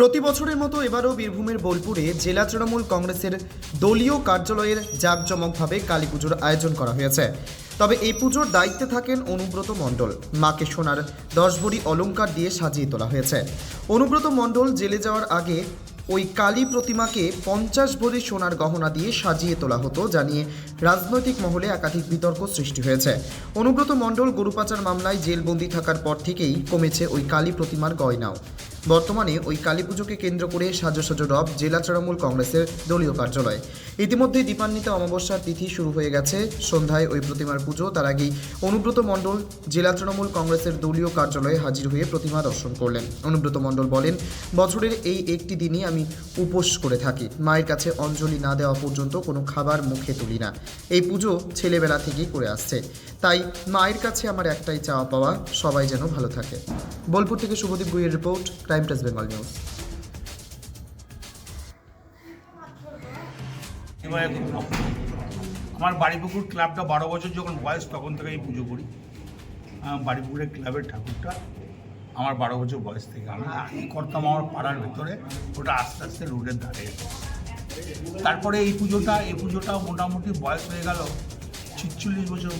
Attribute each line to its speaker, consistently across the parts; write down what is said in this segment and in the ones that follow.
Speaker 1: প্রতি বছরের মতো এবারও বীরভূমের বোলপুরে জেলা তৃণমূল কংগ্রেসের দলীয় কার্যালয়ের জাঁকজমকভাবে কালী পুজোর আয়োজন করা হয়েছে। তবে এই পুজোর দায়িত্বে থাকেন অনুব্রত মণ্ডল। মাকে সোনার দশ ভরি অলঙ্কার দিয়ে সাজিয়ে তোলা হয়েছে। অনুব্রত মণ্ডল জেলে যাওয়ার আগে ওই কালী প্রতিমাকে পঞ্চাশ ভরি সোনার গহনা দিয়ে সাজিয়ে তোলা হতো, জানিয়ে রাজনৈতিক মহলে একাধিক বিতর্ক সৃষ্টি হয়েছে। অনুব্রত মণ্ডল গরু পাচার মামলায় জেলবন্দি থাকার পর থেকেই কমেছে ওই কালী প্রতিমার গয়নাও। বর্তমানে ওই কালী পুজোকে কেন্দ্র করে সাজসজ রব জেলা তৃণমূল কংগ্রেসের দলীয় কার্যালয়। ইতিমধ্যে দীপান্বিতা অমাবস্যার তিথি শুরু হয়ে গেছে। সন্ধ্যায় ওই প্রতিমার পুজো, তার আগেই অনুব্রত মণ্ডল জেলা তৃণমূল কংগ্রেসের দলীয় কার্যালয়ে হাজির হয়ে প্রতিমা দর্শন করলেন। অনুব্রত মণ্ডল বলেন, বছরের এই একটি দিনই আমি উপোস করে থাকি। মায়ের কাছে অঞ্জলি না দেওয়া পর্যন্ত কোনো খাবার মুখে তুলি না। এই পুজো ছেলেবেলা থেকেই করে আসছে। তাই মায়ের কাছে আমার একটাই চাওয়া পাওয়া, সবাই যেন ভালো থাকে। বোলপুর থেকে শুভদীপ গুইয়ের রিপোর্ট, ক্রাইম টাস বেঙ্গল নিউজ।
Speaker 2: এবারে আমার বাড়িপুকুর ক্লাবটা বারো বছর যখন বয়স তখন থেকে আমি পুজো করি। বাড়িপুকুরের ক্লাবের ঠাকুরটা আমার বারো বছর বয়স থেকে আমি আগে করতাম আমার পাড়ার ভিতরে ওটা আস্তে আস্তে রোডের ধারে তারপরে এই পুজোটা এই পুজোটা মোটামুটি বয়স হয়ে গেল ছিচল্লিশ বছর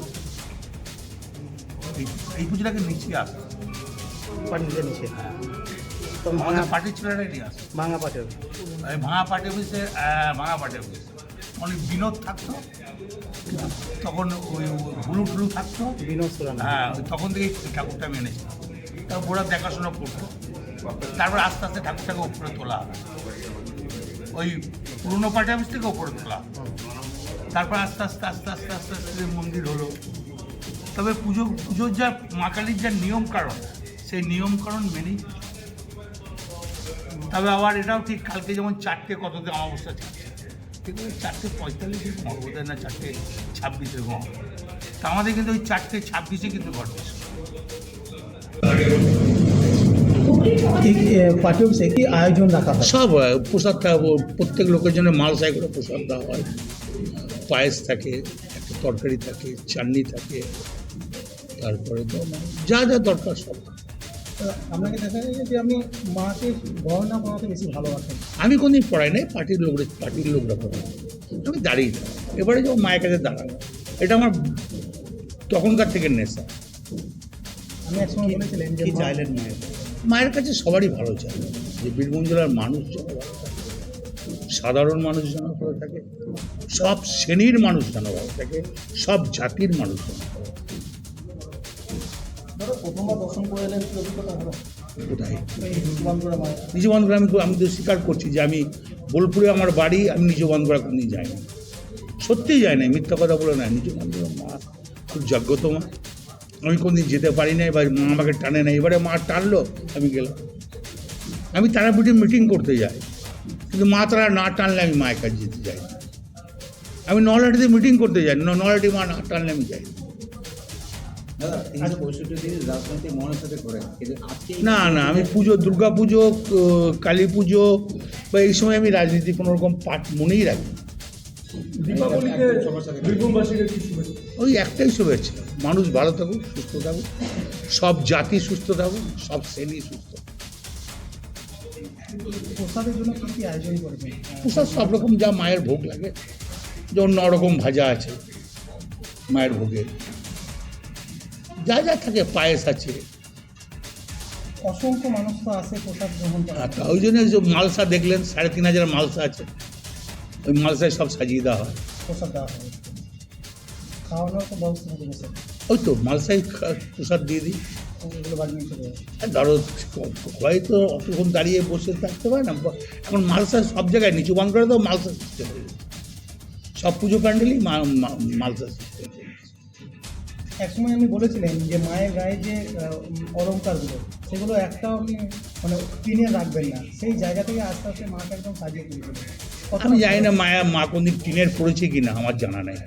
Speaker 2: এই- পুজোটাকে নিচে আসে।
Speaker 3: পাটিতে নিচে
Speaker 2: হ্যাঁ। আমাদের পার্টির ছেলেরাই নিয়ে আসে।
Speaker 3: ভাঙা পাটের।
Speaker 2: এই ভাঙা পার্টি অফিসে ভাঙা পার্টি অফিস। অনেক বিনোদ থাকতো। তখন ওই হুলু টুলু থাকতো।
Speaker 3: বিনোদ
Speaker 2: হ্যাঁ ওই তখন থেকেই ঠাকুরটা আমি এনেছিলাম তারপর ওরা দেখাশোনা করতো। তারপর আস্তে আস্তে ঠাকুরটাকে উপরে তোলা। ওই পুরনো পার্টি অফিস থেকে উপরে তোলা। তারপর আস্তে আস্তে আস্তে আস্তে আস্তে আস্তে মন্দির হলো। তবে পুজো পুজোর যা মা কালীর যা নিয়ম কারণ সেই নিয়ম কারণ মেনেই তবে আবার এটাও ঠিক কালকে যেমন চারটে কততে অমাবস্যা ঠিক আছে চারটে পঁয়তাল্লিশ এরকম হবে বোধহয় না চারটে ছাব্বিশ এরকম হবে তা আমাদের কিন্তু ওই চারটে ছাব্বিশে কিন্তু ঘটবে
Speaker 3: পার্টি কি আয়োজন রাখা হয়?
Speaker 4: সব হয় প্রসাদ প্রত্যেক লোকের জন্য মালসাই করে প্রসাদ দেওয়া হয়। পায়েস থাকে একটা তরকারি থাকে চাটনি থাকে তারপরে তো যা যা দরকার সব।
Speaker 3: আপনাকে দেখা যায় যে আপনি মাকে গহনা পড়াতে বেশি ভালোবাসেন
Speaker 4: আমি কোনদিন পড়াই নাই পার্টির লোকরা পার্টির লোকরা পড়াই আমি দাঁড়িয়ে এবারে যখন মায়ের কাছে দাঁড়ানো এটা আমার তখনকার থেকে নেশা।
Speaker 3: আমি একসময় বলেছিলেন যে
Speaker 5: চাইলেন মায়ের?
Speaker 4: মায়ের কাছে সবারই ভালো চায় যে বীরভূম জেলার মানুষ যেন ভালো থাকে সাধারণ মানুষ যেন ভালো থাকে সব শ্রেণির মানুষ যেন ভালো থাকে সব জাতির মানুষ যেন ভালো থাকে।
Speaker 3: প্রথমবার দর্শন করে এলেন কি অভিজ্ঞতা হলো?
Speaker 4: কোথায়
Speaker 3: এই বান্ধবরা মায়ের
Speaker 4: নিজ আমি আমি তো স্বীকার করছি যে আমি বোলপুরে আমার বাড়ি আমি নিজ বান্ধবরা কোনদিন যাই না সত্যিই যাই না মিথ্যা কথা বলে না নিজ বান্ধব মা খুব জাগ্রত মা। আমি কোনদিন যেতে পারি না এবার মা আমাকে টানে না এবারে মা টানলো আমি গেলাম। আমি তারাপীঠে মিটিং করতে যাই। কিন্তু মা তারা না টানলে আমি মায়ের কাছে যেতে যাই। আমি নলাটিতে মিটিং করতে যাই। না নলাটি মা না টানলে আমি যাই না। না না আমি পুজো দুর্গা পুজো কালী পুজো বা এই সময় আমি রাজনীতি কোনো রকম পাঠ মনেই রাখি ওই একটাই শুভেচ্ছা মানুষ ভালো থাকুক সুস্থ থাকুক সব জাতি সুস্থ থাকুক সব শ্রেণি সুস্থ প্রসাদ সব রকম যা মায়ের ভোগ লাগে যেমন ন রকম ভাজা আছে মায়ের ভোগে। যা যা থাকে পায়েস আছে।
Speaker 3: অসংখ্য মানুষ তো আসে প্রসাদ গ্রহণ করে
Speaker 4: আর ওই জন্য যে মালসা দেখলেন সাড়ে তিন হাজার মালসা আছে। ওই মালসায় সব সাজিয়ে দেওয়া হয়।
Speaker 3: প্রসাদ দেওয়া হয়। খাওয়ানোর তো ব্যবস্থা থাকে বসে
Speaker 4: ওই তো মালসায় খা- প্রসাদ দিয়ে দিই। ধরো হয়তো অতক্ষণ দাঁড়িয়ে বসে থাকতে পারে না। এখন মালসা সব জায়গায় নিচু বান করে তো মালসা হয়ে। সব পুজো প্যান্ডেলই মালসা সিস্টেম
Speaker 3: একসময় আপনি বলেছিলেন যে মায়ের গায়ে যে আহ, অলংকারগুলো সেগুলো একটাও আপনি মানে কিনে রাখবেন না। সেই জায়গা থেকে আস্তে আস্তে মাকে একদম সাজিয়ে তুলেছিলেন কতটা
Speaker 4: আমি জানি না মায়া মা কোনদিন টিনের পড়েছে কি না আমার জানা নেই।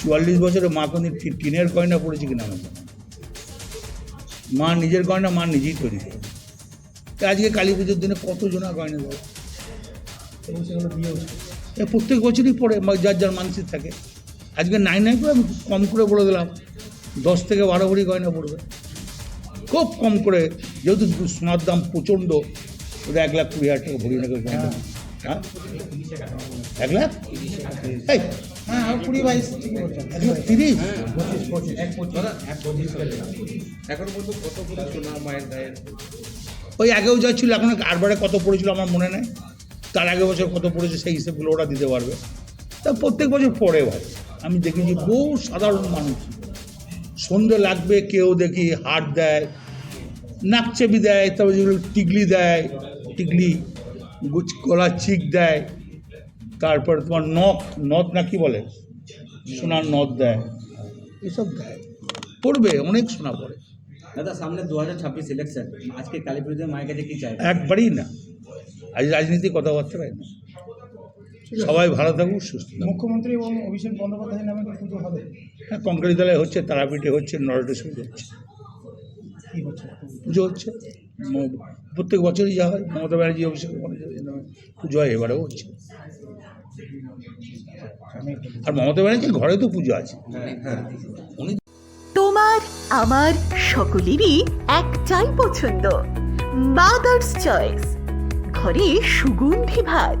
Speaker 4: চুয়াল্লিশ বছরে মা কোনদিন টিনের গয়না পড়েছে কি না আমার জানা নেই। মা নিজের গয়না মা নিজেই তৈরি করে তা আজকে কালী পুজোর দিনে কত জনা গয়না দেয়?
Speaker 3: এবং সেগুলো দিয়েও
Speaker 4: প্রত্যেক বছরই পড়ে যার যার মানসিক থাকে। আজকে নাই নাই করে আমি কম করে বলে দিলাম। দশ থেকে বারো ভরি গয়না পড়বে। খুব কম করে যেহেতু সোনার দাম প্রচণ্ড ওটা এক লাখ কুড়ি হাজার টাকা ভরি নাকি হ্যাঁ? এক লাখ? এই
Speaker 3: হ্যাঁ কুড়ি বাইশ
Speaker 4: এক লাখ তিরিশ?
Speaker 5: এখন পর্যন্ত কত করে সোনা মায়ের গায়ের
Speaker 4: ওই আগেও যা ছিল এখন আরবারে কত পড়েছিল আমার মনে নেই। তার আগে বছর কত পড়েছে সেই হিসেবগুলো ওরা দিতে পারবে। তা প্রত্যেক বছর পড়ে ভাই। আমি দেখেছি বহু সাধারণ মানুষ। সন্ধে লাগবে কেউ দেখি হাট দেয় নাক চেপি দেয় তারপর যেগুলো টিকলি দেয় টিকলি গুচ গলার চিক দেয় তারপর তোমার নখ নথ না কি বলে? সোনার নথ দেয় এসব দেয়। পড়বে অনেক সোনা পড়ে।
Speaker 5: দাদা সামনে দু হাজার ছাব্বিশ ইলেকশন আজকে কালী পুজোতে মায়ের কাছে কি চাই
Speaker 4: একবারই না। আজ রাজনীতি কথাবার্তা না। সবাই ভালো থাকুক সুস্থ থাকুক।
Speaker 3: মুখ্যমন্ত্রী এবং অভিষেক বন্দ্যোপাধ্যায়ের নামে পুজো হবে।
Speaker 4: হ্যাঁ কংক্রিট তলায় হচ্ছে তারাপীঠে হচ্ছে নরটেশ্বরে হচ্ছে।
Speaker 3: কি হচ্ছে?
Speaker 4: পুজো হচ্ছে প্রত্যেক বছরই যা হয় মমতা ব্যানার্জি অভিষেক পুজো হয় এবারেও হচ্ছে। আর মমতা ব্যানার্জির ঘরে তো পুজো আছে। উনি
Speaker 6: তোমার আমার সকলেরই একটাই পছন্দ মাদার্স চয়েস ঘরে সুগন্ধি ভাত।